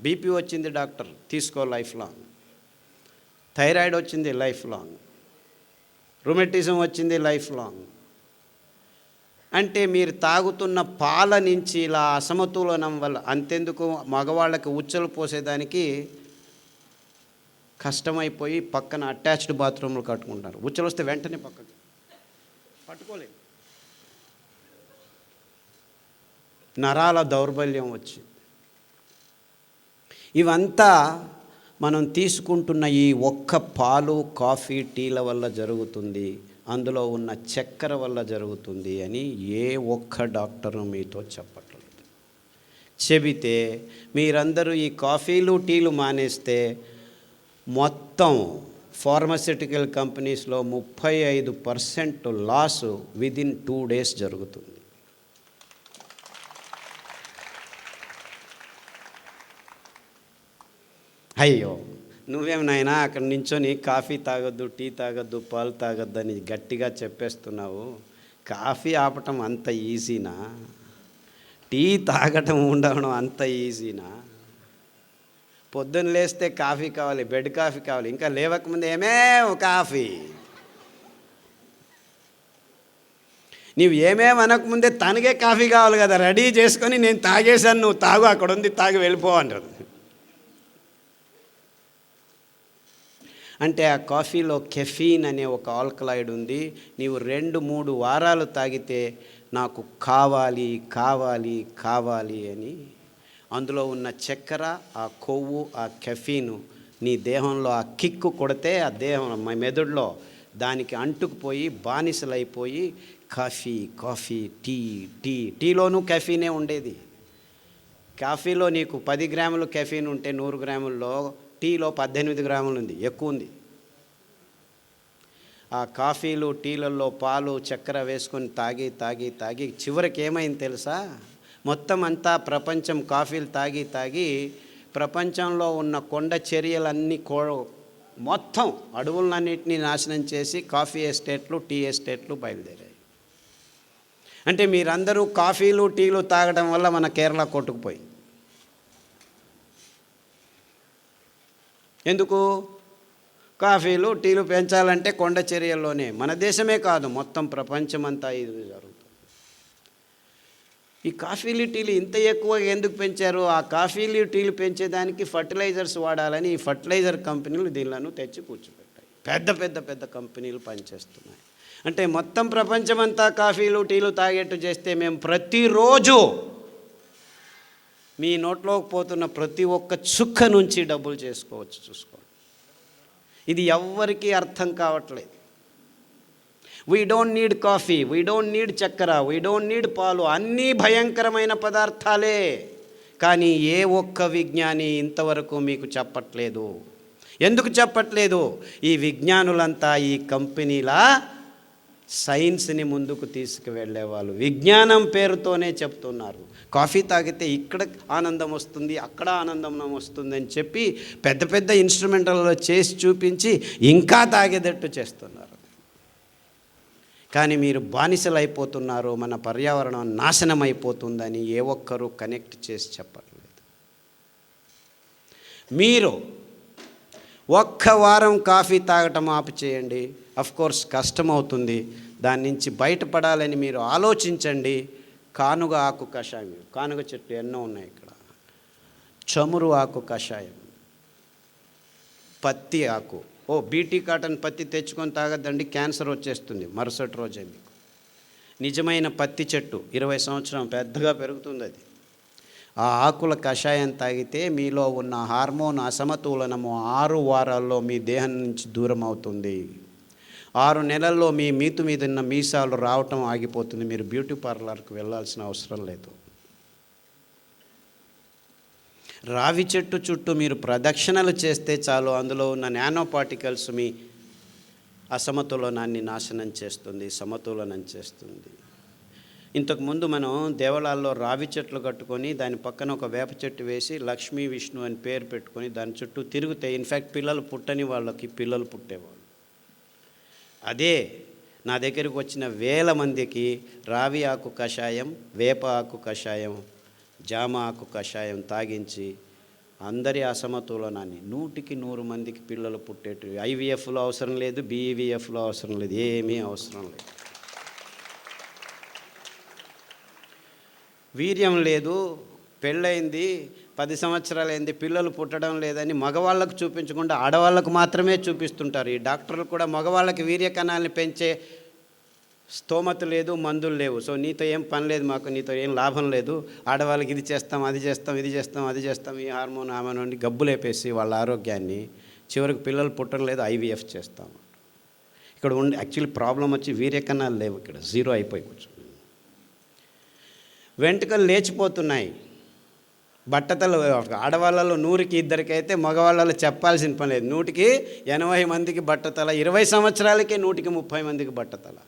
BP వచ్చింది doctor తీసుకో life long. Thyroid వచ్చింది లైఫ్ లాంగ్. రుమెటిజం వచ్చింది లైఫ్ లాంగ్. అంటే మీరు తాగుతున్న పాల నుంచి ఇలా అసమతులనం వల్ల అంతెందుకు మగవాళ్ళకి ఉచ్చలు పోసేదానికి కష్టమైపోయి పక్కన అటాచ్డ్ బాత్రూమ్లు కట్టుకుంటారు. ఉచ్చలు వస్తే వెంటనే పక్కకి. పట్టుకోలేదు. నరాల దౌర్బల్యం వచ్చి. ఇవంతా మనం తీసుకుంటున్న ఈ ఒక్క పాలు కాఫీ టీల వల్ల జరుగుతుంది. అందులో ఉన్న చక్కెర వల్ల జరుగుతుంది అని ఏ ఒక్క డాక్టరు మీతో చెప్పట్లేదు. చెబితే మీరందరూ ఈ కాఫీలు టీలు మానేస్తే మొత్తం ఫార్మసిటికల్ కంపెనీస్లో ముప్పై ఐదు percent loss within two days జరుగుతుంది. అయ్యో. నువ్వేమి నాయనా అక్కడ నించొని కాఫీ తాగొద్దు టీ తాగొద్దు పాలు తాగొద్దు అని గట్టిగా చెప్పేస్తున్నావు. కాఫీ ఆపటం అంత ఈజీనా? టీ తాగటం ఉండడం అంత ఈజీనా? పొద్దున్న లేస్తే కాఫీ కావాలి బెడ్ కాఫీ కావాలి ఇంకా లేవకముందు ఏమేం కాఫీ? నీవు ఏమేమి అనకముందే తనకే కాఫీ కావాలి కదా రెడీ చేసుకొని నేను తాగేశాను నువ్వు తాగు అక్కడ ఉంది తాగి వెళ్ళిపో అంటారు అంటే ఆ కాఫీలో కెఫీన్ అనే ఒక ఆల్కలాయిడ్ ఉంది. నీవు రెండు మూడు వారాలు తాగితే నాకు కావాలి కావాలి కావాలి అని. అందులో ఉన్న చక్కెర ఆ కొవ్వు ఆ కెఫీను నీ దేహంలో ఆ కిక్కు కొడితే ఆ దేహం మా మెదడులో దానికి అంటుకుపోయి బానిసలైపోయి కాఫీ కాఫీ టీ టీ టీలోనూ కెఫీనే ఉండేది. కాఫీలో నీకు పది గ్రాములు కెఫీన్ ఉంటే నూరు గ్రాముల్లో టీలో పద్దెనిమిది గ్రాములు ఉంది ఎక్కువ ఉంది. ఆ కాఫీలు టీలలో పాలు చక్కెర వేసుకొని తాగి తాగి తాగి చివరికి ఏమైంది తెలుసా? మొత్తం అంతా ప్రపంచం కాఫీలు తాగి తాగి ప్రపంచంలో ఉన్న కొండ చర్యలన్నీ కో మొత్తం అడవులన్నింటినీ నాశనం చేసి కాఫీ ఎస్టేట్లు టీ ఎస్టేట్లు బయలుదేరాయి. అంటే మీరందరూ కాఫీలు టీలు తాగడం వల్ల మన కేరళ కొట్టుకుపోయింది ఎందుకు? కాఫీలు టీలు పెంచాలంటే కొండ చర్యల్లోనే. మన దేశమే కాదు మొత్తం ప్రపంచమంతా ఇది జరుగుతుంది. ఈ కాఫీలు టీలు ఇంత ఎక్కువ ఎందుకు పెంచారు? ఆ కాఫీలు టీలు పెంచేదానికి ఫర్టిలైజర్స్ వాడాలని ఈ ఫర్టిలైజర్ కంపెనీలు దీనిలను తెచ్చి కూర్చోబెట్టాయి. పెద్ద పెద్ద పెద్ద కంపెనీలు పనిచేస్తున్నాయి. అంటే మొత్తం ప్రపంచమంతా కాఫీలు టీలు తాగేట్టు చేస్తే మేము ప్రతిరోజు మీ నోట్లోకి పోతున్న ప్రతి ఒక్క చుక్క నుంచి డబ్బులు చేసుకోవచ్చు చూసుకోండి ఇది ఎవ్వరికీ అర్థం కావట్లేదు. We don't need coffee we don't need చక్కెర వీ డోంట్ నీడ్ పాలు అన్నీ భయంకరమైన పదార్థాలే. కానీ ఏ ఒక్క విజ్ఞాని ఇంతవరకు మీకు చెప్పట్లేదు. ఎందుకు చెప్పట్లేదు? ఈ విజ్ఞానులంతా ఈ కంపెనీల సైన్స్ని ముందుకు తీసుకువెళ్ళే వాళ్ళు. విజ్ఞానం పేరుతోనే చెప్తున్నారు. కాఫీ తాగితే ఇక్కడ ఆనందం వస్తుంది అక్కడ ఆనందం వస్తుంది అని చెప్పి పెద్ద పెద్ద ఇన్స్ట్రుమెంటల్లో చేసి చూపించి ఇంకా తాగేటట్టు చేస్తున్నారు. కానీ మీరు బానిసలు అయిపోతున్నారు మన పర్యావరణం నాశనం అయిపోతుందని ఏ ఒక్కరూ కనెక్ట్ చేసి చెప్పట్లేదు. మీరు ఒక్క వారం కాఫీ తాగటం ఆపు చేయండి కోర్స్ కష్టమవుతుంది. దాని నుంచి బయటపడాలని మీరు ఆలోచించండి. కానుగ ఆకు కషాయం. కానుగ చెట్లు ఎన్నో ఉన్నాయి ఇక్కడ. చమురు ఆకు కషాయం. పత్తి ఆకు. ఓ బీటీ కాటన్ పత్తి తెచ్చుకొని తాగద్దండి క్యాన్సర్ వచ్చేస్తుంది. మరుసటి రోజే మీకు. నిజమైన పత్తి చెట్టు. ఇరవై సంవత్సరం పెద్దగా పెరుగుతుంది అది. ఆ ఆకుల కషాయం తాగితే మీలో ఉన్న హార్మోన్ అసమతులనము ఆరు వారాల్లో మీ దేహం నుంచి దూరం అవుతుంది ఆరు నెలల్లో మీ మీతు మీద ఉన్న మీసాలు రావటం ఆగిపోతుంది. మీరు బ్యూటీ పార్లర్కి వెళ్ళాల్సిన అవసరం లేదు. రావి చెట్టు చుట్టూ మీరు ప్రదక్షిణలు చేస్తే చాలు. అందులో ఉన్న నానో పార్టికల్స్ మీ అసమతులనాన్ని నాశనం చేస్తుంది సమతులనం చేస్తుంది. ఇంతకుముందు మనం దేవాలయాల్లో రావి చెట్లు కట్టుకొని దాని పక్కన ఒక వేప చెట్టు వేసి లక్ష్మీ విష్ణు అని పేరు పెట్టుకొని దాని చుట్టూ తిరుగుతే ఇన్ఫ్యాక్ట్ పిల్లలు పుట్టని వాళ్ళకి పిల్లలు పుట్టేవాళ్ళు. అదే నా దగ్గరికి వచ్చిన వేల మందికి రావి ఆకు కషాయం వేప ఆకు కషాయం జామ ఆకు కషాయం తాగించి అందరి అసమతులనాన్ని నూటికి నూరు మందికి పిల్లలు పుట్టేటివి. ఐవీఎఫ్లో అవసరం లేదు బీఈవీఎఫ్లో అవసరం లేదు ఏమీ అవసరం లేదు. వీర్యం లేదు పెళ్ళయింది పది సంవత్సరాలైంది పిల్లలు పుట్టడం లేదని మగవాళ్ళకు చూపించకుండా ఆడవాళ్ళకు మాత్రమే చూపిస్తుంటారు. ఈ డాక్టర్లు కూడా మగవాళ్ళకి వీర్య కణాలని పెంచే స్తోమత లేదు మందులు లేవు. సో నీతో ఏం పని లేదు మాకు నీతో ఏం లాభం లేదు. ఆడవాళ్ళకి ఇది చేస్తాం అది చేస్తాం ఇది చేస్తాం అది చేస్తాం. ఈ హార్మోన్ హార్మోన్ గబ్బులేపేసి వాళ్ళ ఆరోగ్యాన్ని చివరికి పిల్లలు పుట్టడం లేదు ఐవీఎఫ్ చేస్తాం. ఇక్కడ ఉండి యాక్చువల్లీ ప్రాబ్లం వచ్చి వీర్యకణాలు లేవు ఇక్కడ జీరో అయిపోయి కూర్చో వెంట్రుకలు లేచిపోతున్నాయి. బట్టతలు ఆడవాళ్ళలో నూరికి ఇద్దరికైతే మగవాళ్ళలో చెప్పాల్సిన పని లేదు. నూటికి ఎనభై మందికి బట్టతల ఇరవై సంవత్సరాలకే నూటికి ముప్పై మందికి బట్టతల.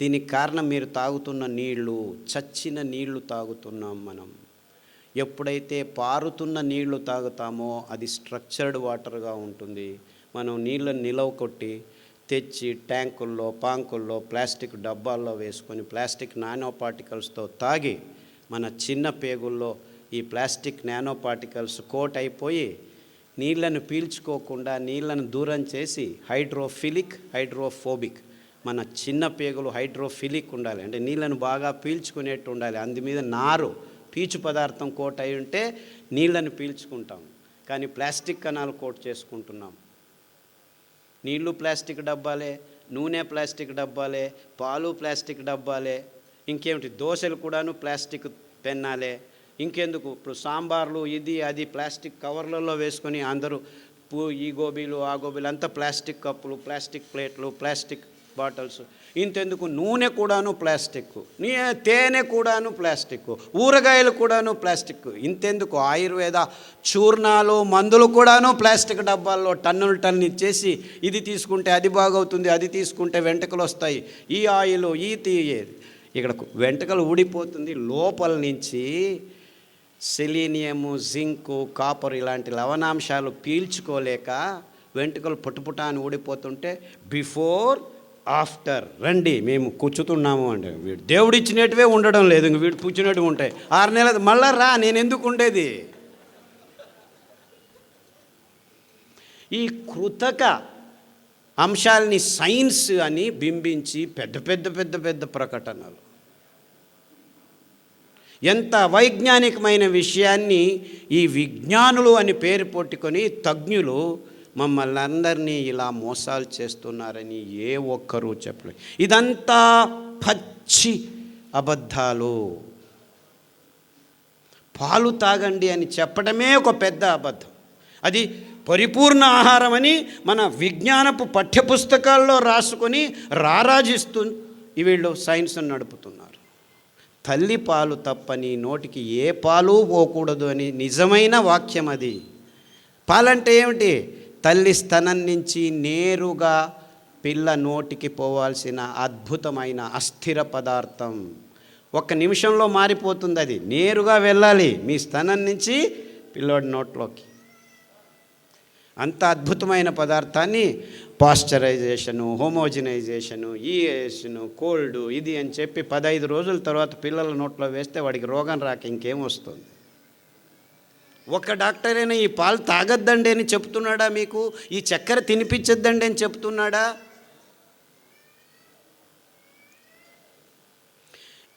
దీనికి కారణం మీరు తాగుతున్న నీళ్ళు చచ్చిన నీళ్ళు తాగుతున్నాం మనం. ఎప్పుడైతే పారుతున్న నీళ్ళు తాగుతామో అది స్ట్రక్చర్డ్ వాటర్గా ఉంటుంది. మనం నీళ్ళని నిలవ కొట్టి తెచ్చి ట్యాంకుల్లో పాంకుల్లో ప్లాస్టిక్ డబ్బాల్లో వేసుకొని ప్లాస్టిక్ నానో పార్టికల్స్తో తాగి మన చిన్న పేగుల్లో ఈ ప్లాస్టిక్ నానో పార్టికల్స్ కోట్ అయిపోయి నీళ్ళను పీల్చుకోకుండా నీళ్ళను దూరం చేసి హైడ్రోఫిలిక్ హైడ్రోఫోబిక్ మన చిన్న పేగులు హైడ్రోఫిలిక్ ఉండాలి. అంటే నీళ్ళను బాగా పీల్చుకునేట్టు ఉండాలి. అందు మీద నారు పీచు పదార్థం కోట్ అయి ఉంటే నీళ్ళను పీల్చుకుంటాం. కానీ ప్లాస్టిక్ కణాలు కోట్ చేసుకుంటున్నాం. నీళ్ళు ప్లాస్టిక్ డబ్బాలే నూనె ప్లాస్టిక్ డబ్బాలే పాలు ప్లాస్టిక్ డబ్బాలే ఇంకేమిటి? దోశలు కూడాను ప్లాస్టిక్ పెన్నాలే. ఇంకెందుకు? ఇప్పుడు సాంబార్లు ఇది అది ప్లాస్టిక్ కవర్లలో వేసుకొని అందరూ పూ ఈ గోబీలు ఆ గోబీలు అంతా ప్లాస్టిక్ కప్పులు ప్లాస్టిక్ ప్లేట్లు ప్లాస్టిక్ బాటిల్స్. ఇంతెందుకు నూనె కూడాను ప్లాస్టిక్. నీ తేనె కూడాను ప్లాస్టిక్. ఊరగాయలు కూడాను ప్లాస్టిక్. ఇంతెందుకు ఆయుర్వేద చూర్ణాలు మందులు కూడాను ప్లాస్టిక్ డబ్బాల్లో టన్నులు టన్ను ఇచ్చేసి ఇది తీసుకుంటే అది బాగవుతుంది అది తీసుకుంటే వెంటకలు వస్తాయి. ఈ ఆయిల్ ఈ తీయేది ఇక్కడ వెంటకలు ఊడిపోతుంది. లోపల నుంచి సెలీనియము జింకు కాపర్ ఇలాంటి లవణాంశాలు పీల్చుకోలేక వెంట్రుకలు పుట్టుపుట అని ఊడిపోతుంటే బిఫోర్ ఆఫ్టర్ రండి మేము కూర్చుతున్నాము అంటే వీడు దేవుడు ఇచ్చినట్టువే ఉండడం లేదు ఇంక వీడు కూర్చున్నట్టు ఉంటాయి. ఆరు నెలలు మళ్ళా రా నేను ఎందుకు ఉండేది? ఈ కృతక అంశాలని సైన్స్ అని బింబించి పెద్ద పెద్ద పెద్ద పెద్ద ప్రకటనలు. ఎంత వైజ్ఞానికమైన విషయాన్ని ఈ విజ్ఞానులు అని పేరు పెట్టుకొని తజ్ఞులు మమ్మల్ని అందరినీ ఇలా మోసాలు చేస్తున్నారని ఏ ఒక్కరూ చెప్పలేదు ఇదంతా పచ్చి అబద్ధాలు. పాలు తాగండి అని చెప్పడమే ఒక పెద్ద అబద్ధం. అది పరిపూర్ణ ఆహారం అని మన విజ్ఞానపు పాఠ్యపుస్తకాల్లో రాసుకొని రారాజిస్తూ వీళ్ళు సైన్స్ను నడుపుతున్నారు. తల్లి పాలు తప్పని నోటికి ఏ పాలు పోకూడదు అని నిజమైన వాక్యం అది. పాలంటే ఏమిటి? తల్లి స్తనం నుంచి నేరుగా పిల్ల నోటికి పోవాల్సిన అద్భుతమైన అస్థిర పదార్థం. ఒక్క నిమిషంలో మారిపోతుంది అది. నేరుగా వెళ్ళాలి. మీ స్తనం నుంచి పిల్లోడి నోట్లోకి. అంత అద్భుతమైన పదార్థాన్ని పాశ్చరైజేషను హోమోజినైజేషను ఈఏషను కోల్డ్ ఇది అని చెప్పి పదహైదు రోజుల తర్వాత పిల్లల నోట్లో వేస్తే వాడికి రోగం రాక ఇంకేం వస్తుంది? ఒక డాక్టర్ అయినా ఈ పాలు తాగొద్దండి అని చెప్తున్నాడా మీకు? ఈ చక్కెర తినిపించొద్దండి అని చెప్తున్నాడా?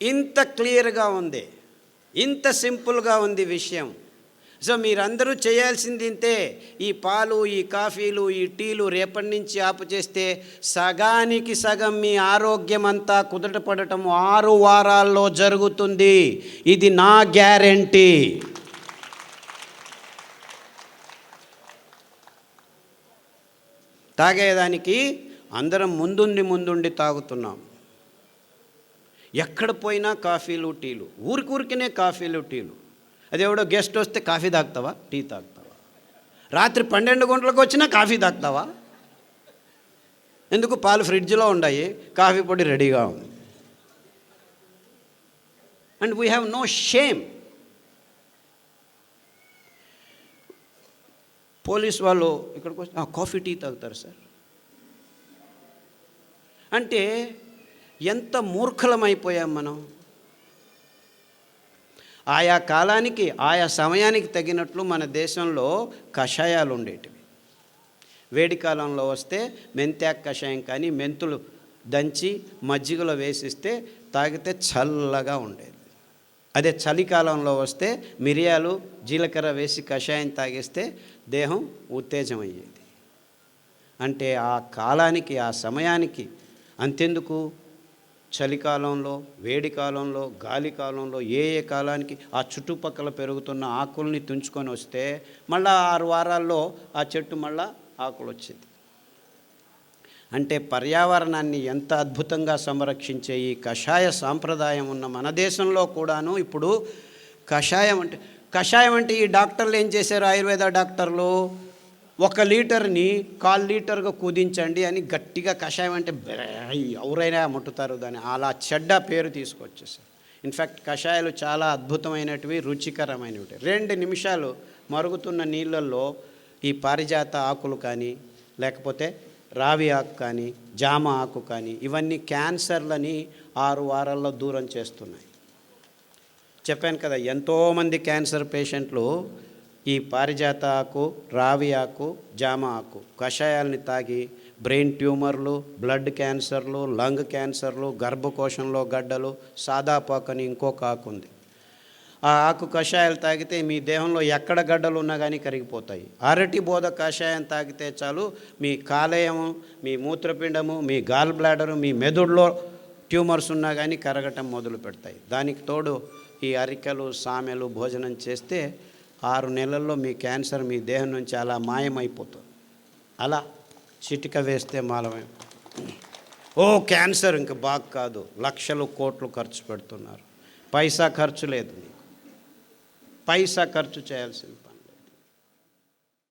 ఇంత క్లియర్గా ఉంది. ఇంత సింపుల్గా ఉంది విషయం. సో మీరందరూ చేయాల్సింది ఇంతే. ఈ పాలు ఈ కాఫీలు ఈ టీలు రేపటి నుంచి ఆపు చేస్తే సగానికి సగం మీ ఆరోగ్యం అంతా కుదట పడటం ఆరు వారాల్లో జరుగుతుంది. ఇది నా గ్యారంటీ. తాగేదానికి అందరం ముందుండి ముందుండి తాగుతున్నాం. ఎక్కడ పోయినా కాఫీలు టీలు. ఊరికూరికినే కాఫీలు టీలు. అదేవిడో గెస్ట్ వస్తే కాఫీ తాగుతావా? టీ తాగుతావా? రాత్రి పన్నెండు గంటలకు వచ్చినా కాఫీ తాగుతావా? ఎందుకు పాలు ఫ్రిడ్జ్లో ఉన్నాయి కాఫీ పొడి రెడీగా ఉంది. And we have no shame. Police వాళ్ళు ఇక్కడికి వచ్చి కాఫీ టీ తాగుతారు సార్. అంటే ఎంత మూర్ఖలమైపోయాం మనం. ఆయా కాలానికి ఆయా సమయానికి తగినట్లు మన దేశంలో కషాయాలు ఉండేటివి. వేడి కాలంలో వస్తే మెంతాక్ కషాయం కానీ మెంతులు దంచి మజ్జిగలో వేసిస్తే తాగితే చల్లగా ఉండేది. అదే చలికాలంలో వస్తే మిరియాలు జీలకర్ర వేసి కషాయం తాగిస్తే దేహం ఉత్తేజమయ్యేది. అంటే ఆ కాలానికి ఆ సమయానికి అంతెందుకు? చలికాలంలో వేడి కాలంలో గాలి కాలంలో ఏ ఏ కాలానికి ఆ చుట్టుపక్కల పెరుగుతున్న ఆకుల్ని తుంచుకొని వస్తే మళ్ళా ఆరు వారాల్లో ఆ చెట్టు మళ్ళా ఆకులు వచ్చేది అంటే పర్యావరణాన్ని ఎంత అద్భుతంగా సంరక్షించే ఈ కషాయ సాంప్రదాయం ఉన్న మన దేశంలో కూడాను ఇప్పుడు కషాయం అంటే కషాయం అంటే ఈ డాక్టర్లు ఏం చేశారు? ఆయుర్వేద డాక్టర్లు ఒక లీటర్ని కాల్ లీటర్గా కుదించండి అని గట్టిగా కషాయం అంటే ఎవరైనా ముట్టుతారు దాన్ని. అలా చెడ్డ పేరు తీసుకొచ్చేసారు ఇన్ఫ్యాక్ట్ కషాయాలు చాలా అద్భుతమైనటివి రుచికరమైనవి రెండు నిమిషాలు మరుగుతున్న నీళ్ళల్లో ఈ పారిజాత ఆకులు కానీ లేకపోతే రావి ఆకు కానీ జామ ఆకు కానీ ఇవన్నీ క్యాన్సర్లని ఆరు వారాల్లో దూరం చేస్తున్నాయి. చెప్పాను కదా ఎంతోమంది క్యాన్సర్ పేషెంట్లు ఈ పారిజాత ఆకు రావి ఆకు జామ ఆకు కషాయాల్ని తాగి బ్రెయిన్ ట్యూమర్లు బ్లడ్ క్యాన్సర్లు లంగ్ క్యాన్సర్లు గర్భకోశంలో గడ్డలు సాదాపాకు అని ఇంకొక ఆకు ఉంది. ఆ ఆకు కషాయాలు తాగితే మీ దేహంలో ఎక్కడ గడ్డలు ఉన్నా కానీ కరిగిపోతాయి. అరటి బోధ కషాయం తాగితే చాలు మీ కాలేయము మీ మూత్రపిండము మీ గాల్ బ్లాడరు మీ మెదడులో ట్యూమర్స్ ఉన్నా కానీ కరగటం మొదలు పెడతాయి దానికి తోడు ఈ అరికలు సామెలు భోజనం చేస్తే ఆరు నెలల్లో మీ క్యాన్సర్ మీ దేహం నుంచి అలా మాయమైపోతుంది. అలా చిటిక వేస్తే మాలమే. ఓ క్యాన్సర్ ఇంక బాగా కాదు. లక్షలు కోట్లు ఖర్చు పెడుతున్నారు. పైసా ఖర్చు లేదు మీకు పైసా ఖర్చు చేయాల్సింది.